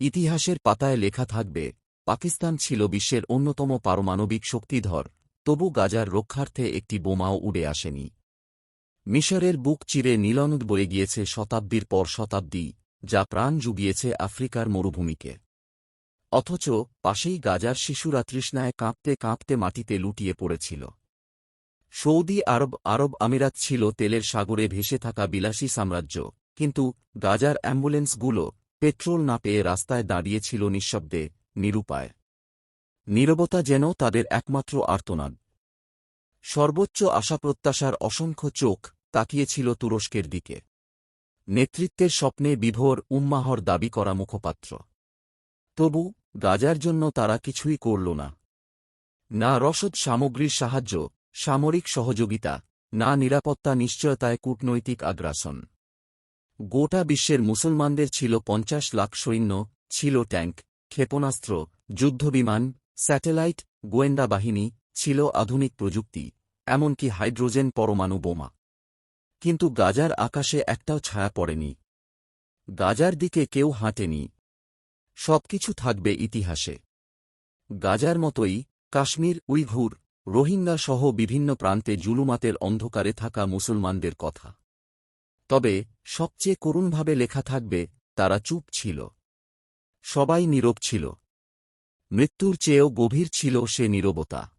ইতিহাসের পাতায় লেখা থাকবে, পাকিস্তান ছিল বিশ্বের অন্যতম পারমাণবিক শক্তিধর, তবু গাজার রক্ষার্থে একটি বোমাও উড়ে আসেনি। মিশরের বুক চিরে নীলনদ বয়ে গিয়েছে শতাব্দীর পর শতাব্দী, যা প্রাণ জুগিয়েছে আফ্রিকার মরুভূমিকে। অথচ পাশেই গাজার শিশুরা তৃষ্ণায় কাঁপতে কাঁপতে মাটিতে লুটিয়ে পড়েছিল। সৌদি আরব আরব আমিরাত ছিল তেলের সাগরে ভেসে থাকা বিলাসী সাম্রাজ্য, কিন্তু গাজার অ্যাম্বুলেন্সগুলো পেট্রোল না পেয়ে রাস্তায় দাঁড়িয়েছিল নিঃশব্দে, নিরুপায়। নীরবতা যেন তাদের একমাত্র আর্তনাদ। সর্বোচ্চ আশা প্রত্যাশার অসংখ্য চোখ তাকিয়েছিল তুরস্কের দিকে। নেতৃত্বের স্বপ্নে বিভোর উম্মাহর দাবি করা মুখপাত্র। তবু গাজার জন্য তারা কিছুই করল না। না রসদ সামগ্রীর সাহায্য, সামরিক সহযোগিতা, না নিরাপত্তা নিশ্চয়তায় কূটনৈতিক আগ্রাসন। গোটা বিশ্বের মুসলমানদের ছিল পঞ্চাশ লাখ সৈন্য, ছিল ট্যাঙ্ক, ক্ষেপণাস্ত্র, যুদ্ধবিমান, স্যাটেলাইট, গোয়েন্দা বাহিনী, ছিল আধুনিক প্রযুক্তি, এমনকি হাইড্রোজেন পরমাণু বোমা। কিন্তু গাজার আকাশে একটাও ছায়া পড়েনি। গাজার দিকে কেউ হাঁটেনি। সবকিছু থাকবে ইতিহাসে। গাজার মতোই কাশ্মীর, উইঘুর রোহিঙ্গা সহ বিভিন্ন প্রান্তে জুলুমাতের অন্ধকারে থাকা মুসলমানদের কথা। তবে, সবচেয়ে করুণভাবে লেখা থাকবে, তারা চুপ ছিল। সবাই নীরব ছিল। মৃত্যুর চেয়েও গভীর ছিল সে নীরবতা।